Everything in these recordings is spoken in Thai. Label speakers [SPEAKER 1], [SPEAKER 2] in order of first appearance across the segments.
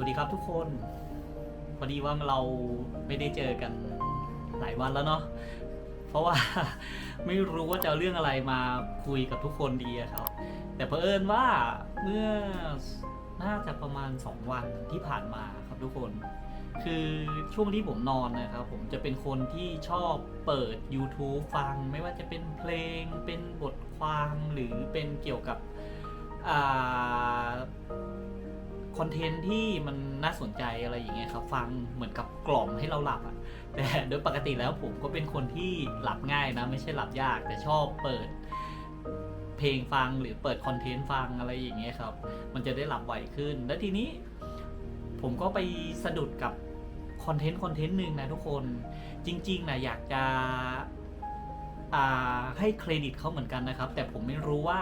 [SPEAKER 1] วัสดีครับทุกคน พอดีว่าเราไม่ได้เจอกันหลายวันแล้วเนาะ เพราะว่า ไม่รู้ว่าจะเอาเรื่องอะไรมาคุยกับทุกคนดีอะครับ แต่เผอิญว่าเมื่อน่าจะประมาณ 2 วันที่ผ่านมาครับทุกคน คือช่วงที่ผมนอนนะครับ ผมจะเป็นคนที่ชอบเปิด YouTube ฟัง ไม่ว่าจะเป็นเพลง เป็นบทความหรือเป็นเกี่ยวกับอ่า คอนเทนต์ที่มันน่าสนใจอะไรอย่างเงี้ยครับ ฟังเหมือนกับกล่อมให้เราหลับอะแต่โดยปกติแล้วผมก็เป็นคนที่หลับง่ายนะ ไม่ใช่หลับยาก แต่ชอบเปิดเพลงฟังหรือเปิดคอนเทนต์ฟังอะไรอย่างเงี้ยครับ มันจะได้หลับไวขึ้น แล้วทีนี้ ผมก็ไปสะดุดกับคอนเทนต์คอนเทนต์หนึ่งนะทุกคนจริงๆนะอยากจะให้เครดิตเขาเหมือนกันนะครับ แต่ผมไม่รู้ว่า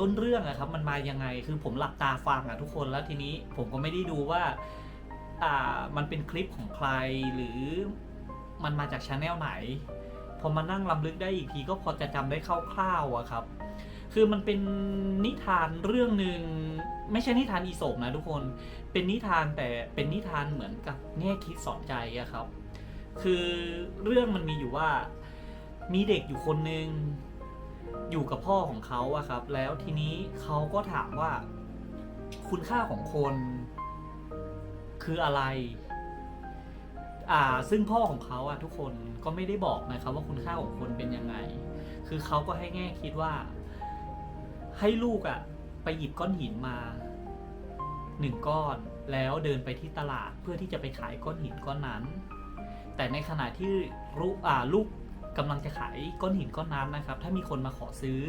[SPEAKER 1] ต้นเรื่องอะครับมันมายังไงคือผมหลับตาฟังอะทุกคนแล้วทีนี้ผมก็ไม่ได้ดูว่าอ่ามันเป็นคลิปของใครหรือมันมาจากชาแนลไหนพอมานั่งลำลึกได้อีกทีก็พอจะจำได้คร่าวๆอะครับ คือมันเป็นนิทานเรื่องหนึ่งไม่ใช่นิทานอีสปนะทุกคน เป็นนิทานแต่เป็นนิทานเหมือนกับแง่คิดสอนใจอะครับ คือเรื่องมันมีอยู่ว่ามีเด็กอยู่คนหนึ่ง อยู่กับพ่อของเขาอะครับ แล้วทีนี้เขาก็ถามว่า คุณค่าของคน คืออะไร อ่า ซึ่งพ่อของเขาอะทุกคนก็ไม่ได้บอกนะครับว่าคุณค่าของคนเป็นยังไง คือเขาก็ให้แง่คิดว่า ให้ลูกอะไปหยิบก้อนหินมาหนึ่งก้อนแล้วเดินไปที่ตลาดเพื่อที่จะไปขายก้อนหินก้อนนั้น แต่ในขณะที่ลูก อ่าลูกกำลังจะขายก้อนหินก้อนนั้นนะครับ ถ้ามีคนมาขอซื้อ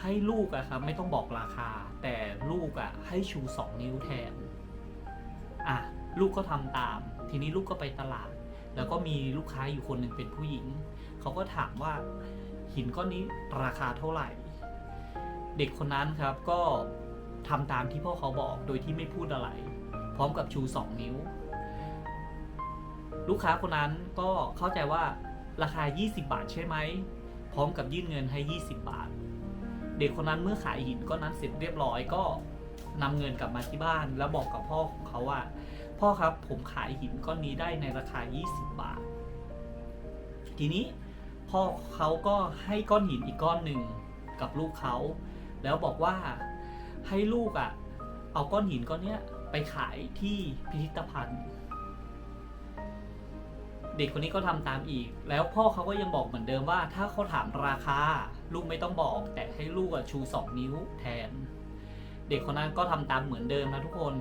[SPEAKER 1] ให้ลูกอะครับไม่ต้องบอกราคา แต่ลูกอะให้ชูสองนิ้วแทนอะลูกก็ทำตาม ทีนี้ลูกก็ไปตลาด แล้วก็มีลูกค้าอยู่คนหนึ่งเป็นผู้หญิง เขาก็ถามว่าหินก้อนนี้ราคาเท่าไหร่ เด็กคนนั้นครับก็ทำตามที่พ่อเขาบอกโดยที่ไม่พูดอะไร พร้อมกับชูสองนิ้ว ลูกค้าคนนั้นก็เข้าใจว่า ราคา 20 บาทใช่ไหม พร้อมกับยื่นเงินให้ 20 บาท เด็กคนนั้นเมื่อขายหินก้อนนั้นเสร็จเรียบร้อยก็นำเงินกลับมาที่บ้าน แล้วบอกกับพ่อของเขาว่า พ่อครับผมขายหินก้อนนี้ได้ในราคา 20 บาท ทีนี้พ่อเขาก็ให้ก้อนหินอีกก้อนหนึ่งกับลูกเขา แล้วบอกว่าให้ลูกอะ่ะ เอาก้อนหินก้อนเนี้ยไปขายที่พิพิธภัณฑ์ เด็กคนนี้ก็ทำตามอีก แล้วพ่อเขาก็ยังบอกเหมือนเดิมว่า ถ้าเขาถามราคา ลูกไม่ต้องบอก แต่ให้ลูกชูสองนิ้วแทน เด็กคนนั้นก็ทำตามเหมือนเดิมนะทุกคน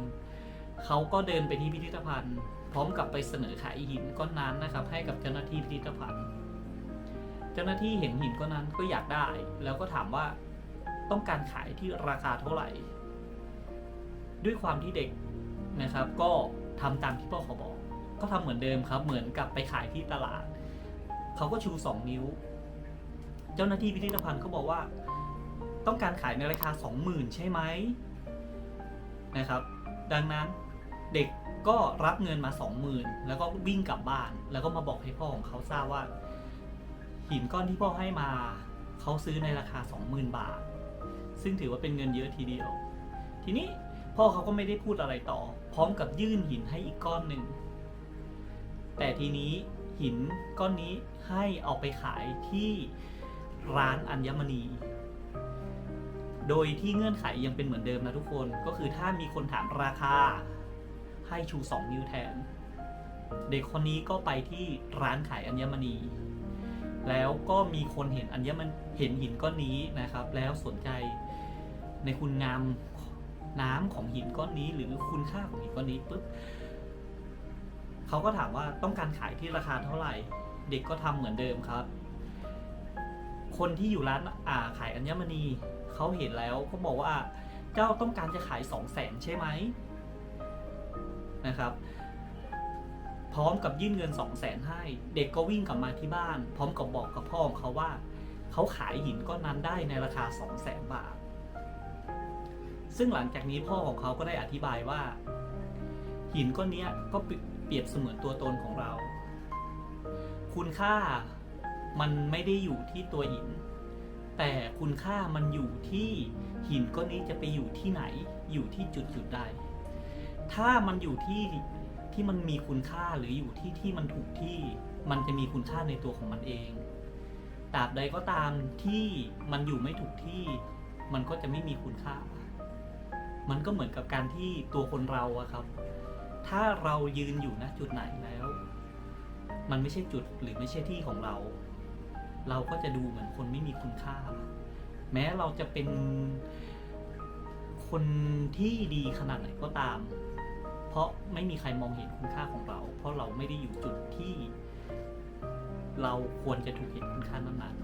[SPEAKER 1] เขาก็เดินไปที่พิพิธภัณฑ์ พร้อมกับไปเสนอขายหินก้อนนั้นนะครับ ให้กับเจ้าหน้าที่พิพิธภัณฑ์ เจ้าหน้าที่เห็นหินก้อนนั้นก็อยากได้ แล้วก็ถามว่าต้องการขายที่ราคาเท่าไหร่ ด้วยความที่เด็กนะครับ ก็ทำตามที่พ่อเขาบอก ก็ทำเหมือนเดิมครับ เหมือนกับไปขายที่ตลาด เขาก็ชูสองนิ้ว เจ้าหน้าที่พิพิธภัณฑ์เขาบอกว่า ต้องการขายในราคาสองหมื่นใช่ไหมนะครับ ดังนั้นเด็กก็รับเงินมาสองหมื่นแล้วก็วิ่งกลับบ้าน แล้วก็มาบอกให้พ่อของเขาทราบว่า หินก้อนที่พ่อให้มา เขาซื้อในราคา20,000บาท ซึ่งถือว่าเป็นเงินเยอะทีเดียว ทีนี้พ่อเขาก็ไม่ได้พูดอะไรต่อ พร้อมกับยื่นหินให้อีกก้อนหนึ่ง แต่ทีนี้หินก้อนนี้ให้เอาไปขายที่ร้านอัญมณี โดยที่เงื่อนไขยังเป็นเหมือนเดิมนะทุกคน ก็คือถ้ามีคนถามราคาให้ชู 2 นิ้วแทน เด็กคนนี้ก็ไปที่ร้านขายอัญมณี แล้วก็มีคนเห็นอัญมันเห็นหินก้อนนี้นะครับ แล้วสนใจในคุณงามน้ำของหินก้อนนี้ หรือคุณค่าของหินก้อนนี้ปุ๊บ เขาก็ถามว่าต้องการขายที่ราคาเท่าไหร่ เด็กก็ทำเหมือนเดิมครับ คนที่อยู่ร้านอ่าขายอัญมณีเขาเห็นแล้วก็บอกว่าเจ้าต้องการจะขายสองแสนใช่ไหมนะครับ พร้อมกับยื่นเงิน2 0 0แสนให้ เด็กก็วิ่งกลับมาที่บ้าน พร้อมกับบอกกับพ่อของเขาว่าเขาขายหินก้อนนั้นได้ในราคา2 0 0แสนบาท ซึ่งหลังจากนี้พ่อของเขาก็ได้อธิบายว่า หินก้อนนี้ก็เปรียบเสมือนตัวตนของเรา คุณค่ามันไม่ได้อยู่ที่ตัวหิน แต่คุณค่ามันอยู่ที่หินก้อนนี้จะไปอยู่ที่ไหน อยู่ที่จุดจุดใด ถ้ามันอยู่ที่ที่มันมีคุณค่าหรืออยู่ที่ที่มันถูกที่มันจะมีคุณค่าในตัวของมันเองตราบใดก็ตามที่มันอยู่ไม่ถูกที่ มันก็จะไม่มีคุณค่า มันก็เหมือนกับการที่ตัวคนเราอะครับ ถ้าเรายืนอยู่ณจุดไหนแล้ว มันไม่ใช่จุดหรือไม่ใช่ที่ของเรา เราก็จะดูเหมือนคนไม่มีคุณค่า แม้เราจะเป็นคนที่ดีขนาดไหนก็ตาม เพราะไม่มีใครมองเห็นคุณค่าของเรา เพราะเราไม่ได้อยู่จุดที่ เราควรจะถูกเห็นคุณค่านั้น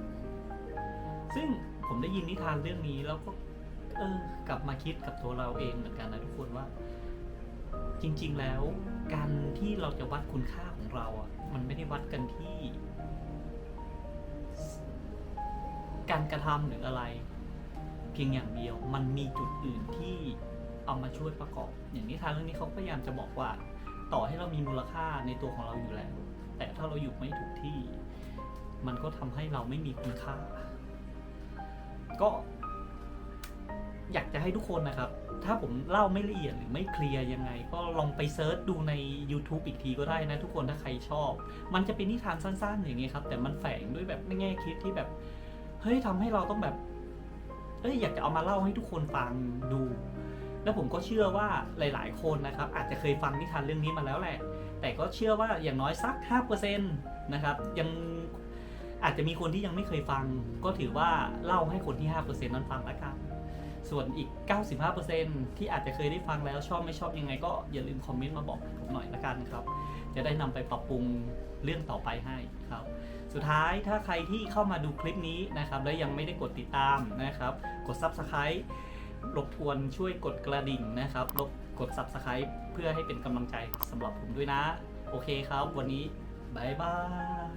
[SPEAKER 1] ๆซึ่งผมได้ยินนิทานเรื่องนี้แล้วก็เออกลับมาคิดกับตัวเราเองเหมือนกันนะทุกคนว่า จริงๆแล้วการที่เราจะวัดคุณค่าของเราอะมันไม่ได้วัดกันที่ การกระทำหรืออะไร เพียงอย่างเดียวมันมีจุดอื่นที่เอามาช่วยประกอบ อย่างนิทานเรื่องนี้เขาพยายามจะบอกว่า ต่อให้เรามีมูลค่าในตัวของเราอยู่แล้ว แต่ถ้าเราอยู่ไม่ถูกที่ มันก็ทำให้เราไม่มีคุณค่า ก็ อยากจะให้ทุกคนนะครับ ถ้าผมเล่าไม่ละเอียดหรือไม่เคลียร์ยังไง ก็ลองไปเซิร์ชดูใน YouTube อีกทีก็ได้นะทุกคนถ้าใครชอบ มันจะเป็นนิทานสั้น ๆ อย่างเงี้ยครับ แต่มันแฝงด้วยแบบแง่คิดที่แบบ เฮ้ยทำให้เราต้องแบบเอ้ยอยากจะเอามาเล่าให้ทุกคนฟังดู แล้วผมก็เชื่อว่าหลาย ๆ คนนะครับ อาจจะเคยฟังนิทานเรื่องนี้มาแล้วแหละ แต่ก็เชื่อว่าอย่างน้อยสัก 5%นะครับ ยังอาจจะมีคนที่ยังไม่เคยฟัง ก็ถือว่าเล่าให้คนที่ 5%นั้นฟังละกัน ส่วนอีก 95%ที่อาจจะเคยได้ฟังแล้วชอบไม่ชอบยังไงก็อย่าลืมคอมเมนต์มาบอกผมหน่อยละกันครับ จะได้นำไปปรับปรุงเรื่องต่อไปให้ครับ สุดท้ายถ้าใครที่เข้ามาดูคลิปนี้นะครับ แล้วยังไม่ได้กดติดตามนะครับ กด Subscribe รบกวนช่วยกดกระดิ่งนะครับรบกด Subscribe เพื่อให้เป็นกำลังใจสำหรับผมด้วยนะ โอเคครับ วันนี้บายบาย